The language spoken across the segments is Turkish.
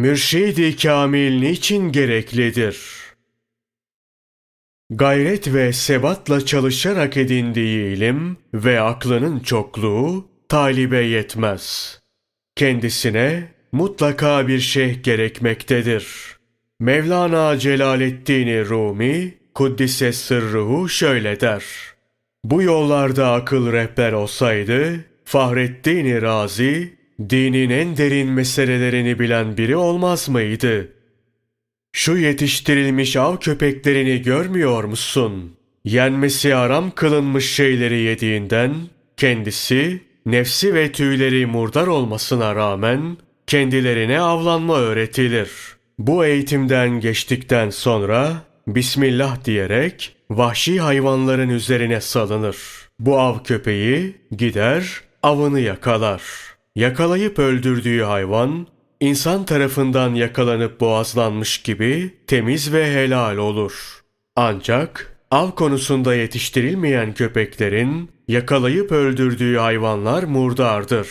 Mürşid-i kamil niçin gereklidir? Gayret ve sebatla çalışarak edindiği ilim ve aklının çokluğu talibe yetmez. Kendisine mutlaka bir şeyh gerekmektedir. Mevlana Celaleddin Rumi Kuddise sırruhu şöyle der. Bu yollarda akıl rehber olsaydı Fahreddin Razi dinin en derin meselelerini bilen biri olmaz mıydı? Şu yetiştirilmiş av köpeklerini görmüyor musun? Yenmesi aram kılınmış şeyleri yediğinden kendisi nefsi ve tüyleri murdar olmasına rağmen kendilerine avlanma öğretilir. Bu eğitimden geçtikten sonra Bismillah diyerek vahşi hayvanların üzerine salınır. Bu av köpeği gider avını yakalar. Yakalayıp öldürdüğü hayvan insan tarafından yakalanıp boğazlanmış gibi temiz ve helal olur. Ancak av konusunda yetiştirilmeyen köpeklerin yakalayıp öldürdüğü hayvanlar murdardır.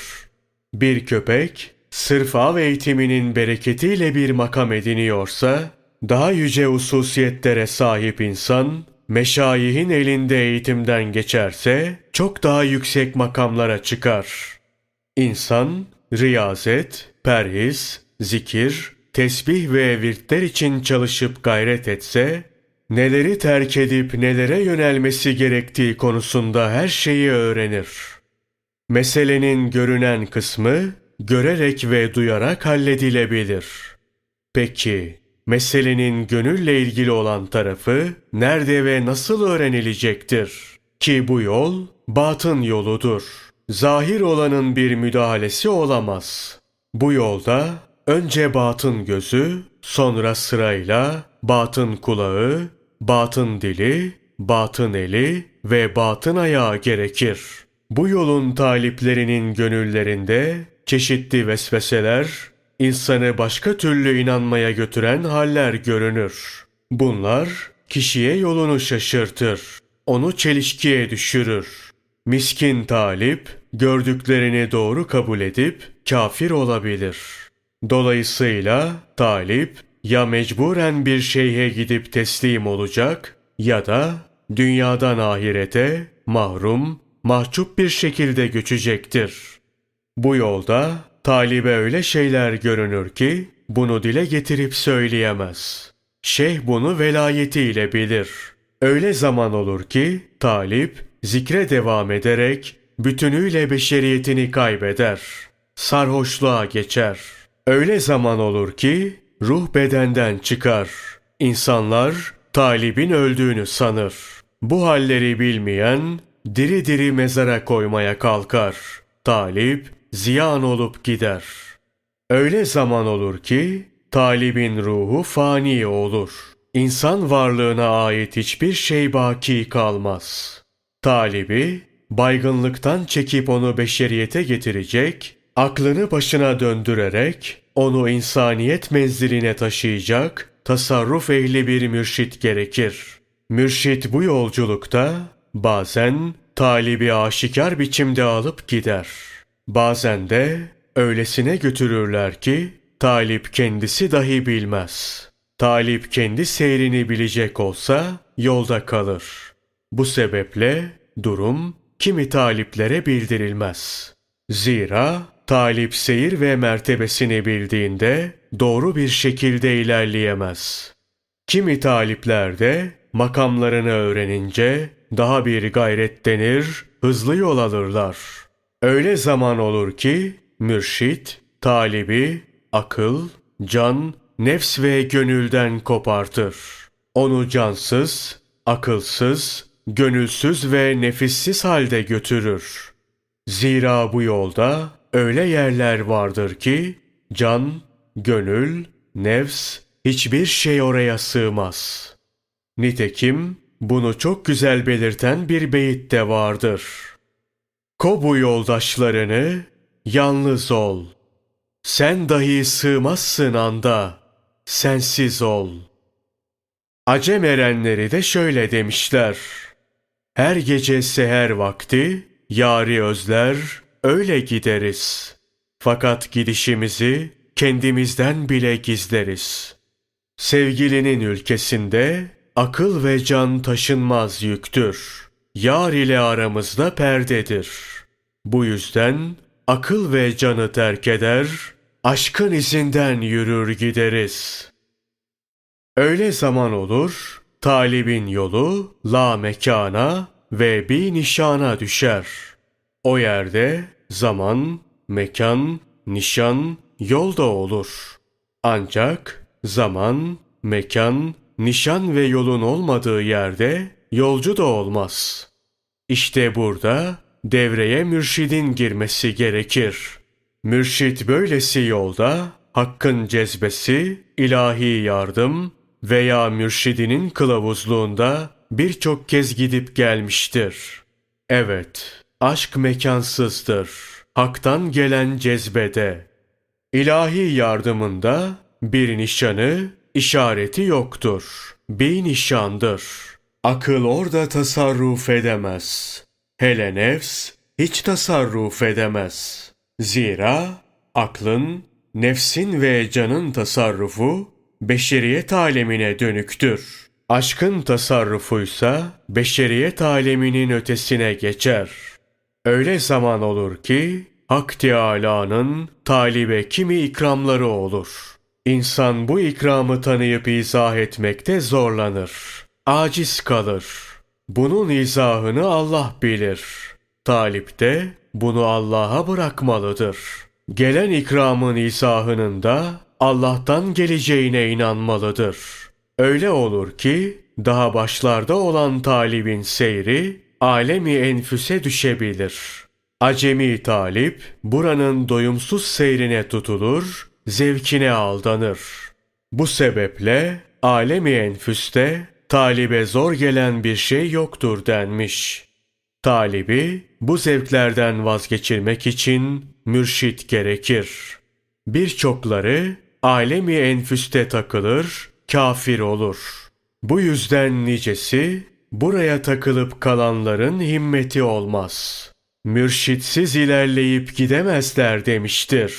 Bir köpek sırf av eğitiminin bereketiyle bir makam ediniyorsa, daha yüce hususiyetlere sahip insan, meşayihin elinde eğitimden geçerse çok daha yüksek makamlara çıkar. İnsan, riyazet, perhiz, zikir, tesbih ve virtler için çalışıp gayret etse, neleri terk edip nelere yönelmesi gerektiği konusunda her şeyi öğrenir. Meselenin görünen kısmı görerek ve duyarak halledilebilir. Peki, meselenin gönülle ilgili olan tarafı nerede ve nasıl öğrenilecektir? Ki bu yol batın yoludur. Zahir olanın bir müdahalesi olamaz. Bu yolda önce batın gözü, sonra sırayla batın kulağı, batın dili, batın eli ve batın ayağı gerekir. Bu yolun taliplerinin gönüllerinde çeşitli vesveseler, insanı başka türlü inanmaya götüren haller görünür. Bunlar kişiye yolunu şaşırtır, onu çelişkiye düşürür. Miskin talip gördüklerini doğru kabul edip kafir olabilir. Dolayısıyla talip ya mecburen bir şeyhe gidip teslim olacak ya da dünyadan ahirete mahrum, mahcup bir şekilde göçecektir. Bu yolda talibe öyle şeyler görünür ki bunu dile getirip söyleyemez. Şeyh bunu velayetiyle bilir. Öyle zaman olur ki talip zikre devam ederek bütünüyle beşeriyetini kaybeder. Sarhoşluğa geçer. Öyle zaman olur ki ruh bedenden çıkar. İnsanlar talibin öldüğünü sanır. Bu halleri bilmeyen diri diri mezara koymaya kalkar. Talip ziyan olup gider. Öyle zaman olur ki talibin ruhu fani olur. İnsan varlığına ait hiçbir şey baki kalmaz. Talibi baygınlıktan çekip onu beşeriyete getirecek, aklını başına döndürerek onu insaniyet menziline taşıyacak tasarruf ehli bir mürşit gerekir. Mürşit bu yolculukta bazen talibi aşikar biçimde alıp gider. Bazen de öylesine götürürler ki talip kendisi dahi bilmez. Talip kendi seyrini bilecek olsa yolda kalır. Bu sebeple durum kimi taliplere bildirilmez. Zira talip seyir ve mertebesini bildiğinde doğru bir şekilde ilerleyemez. Kimi talipler de makamlarını öğrenince daha bir gayret denir, hızlı yol alırlar. Öyle zaman olur ki mürşit, talibi, akıl, can, nefs ve gönülden kopartır. Onu cansız, akılsız, gönülsüz ve nefissiz halde götürür. Zira bu yolda öyle yerler vardır ki can, gönül, nefs hiçbir şey oraya sığmaz. Nitekim bunu çok güzel belirten bir beyit de vardır. Ko bu yoldaşlarını, yalnız ol. Sen dahi sığmazsın anda, sensiz ol. Acem erenleri de şöyle demişler. Her gece seher vakti, yari özler, öyle gideriz. Fakat gidişimizi kendimizden bile gizleriz. Sevgilinin ülkesinde akıl ve can taşınmaz yüktür. Yar ile aramızda perdedir. Bu yüzden akıl ve canı terk eder, aşkın izinden yürür gideriz. Öyle zaman olur, talibin yolu la mekana ve bir nişana düşer. O yerde zaman, mekan, nişan, yol da olur. Ancak zaman, mekan, nişan ve yolun olmadığı yerde yolcu da olmaz. İşte burada devreye mürşidin girmesi gerekir. Mürşit böylesi yolda hakkın cezbesi, ilahi yardım veya mürşidinin kılavuzluğunda birçok kez gidip gelmiştir. Evet, aşk mekansızdır. Hak'tan gelen cezbede. İlahi yardımında bir nişanı, işareti yoktur. Bir nişandır. Akıl orada tasarruf edemez. Hele nefs hiç tasarruf edemez. Zira aklın, nefsin ve canın tasarrufu beşeriyet alemine dönüktür. Aşkın tasarrufuysa beşeriyet aleminin ötesine geçer. Öyle zaman olur ki Hak Teâlâ'nın talibe kimi ikramları olur. İnsan bu ikramı tanıyıp izah etmekte zorlanır. Aciz kalır. Bunun izahını Allah bilir. Talip de bunu Allah'a bırakmalıdır. Gelen ikramın izahının da Allah'tan geleceğine inanmalıdır. Öyle olur ki daha başlarda olan talibin seyri alemi enfüse düşebilir. Acemi talip buranın doyumsuz seyrine tutulur, zevkine aldanır. Bu sebeple alemi enfüste talibe zor gelen bir şey yoktur denmiş. Talibi bu zevklerden vazgeçirmek için mürşit gerekir. Birçokları alemi enfüste takılır, kafir olur. Bu yüzden nicesi buraya takılıp kalanların himmeti olmaz. Mürşitsiz ilerleyip gidemezler demiştir.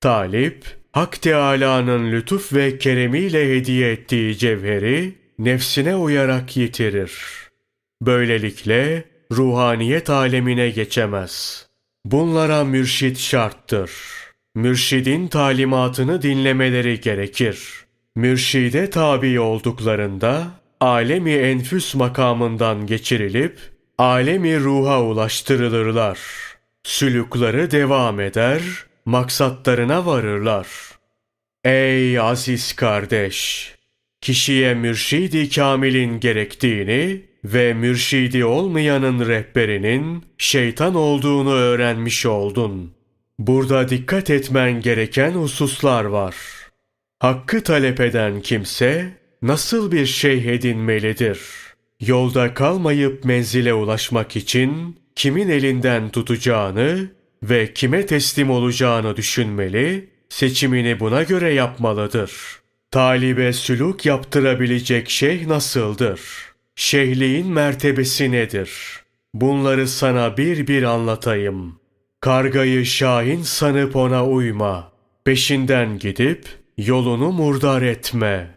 Talip, Hak Teâlâ'nın lütuf ve keremiyle hediye ettiği cevheri nefsine uyarak yitirir. Böylelikle ruhaniyet alemine geçemez. Bunlara mürşit şarttır. Mürşidin talimatını dinlemeleri gerekir. Mürşide tabi olduklarında alemi enfüs makamından geçirilip alemi ruha ulaştırılırlar. Sülükleri devam eder, maksatlarına varırlar. Ey aziz kardeş! Kişiye mürşidi kamilin gerektiğini ve mürşidi olmayanın rehberinin şeytan olduğunu öğrenmiş oldun. Burada dikkat etmen gereken hususlar var. Hakkı talep eden kimse nasıl bir şey edinmelidir? Yolda kalmayıp menzile ulaşmak için kimin elinden tutacağını ve kime teslim olacağını düşünmeli, seçimini buna göre yapmalıdır. Talibe sülük yaptırabilecek şeyh nasıldır? Şeyhliğin mertebesi nedir? Bunları sana bir bir anlatayım. Kargayı şahin sanıp ona uyma. Peşinden gidip yolunu murdar etme.''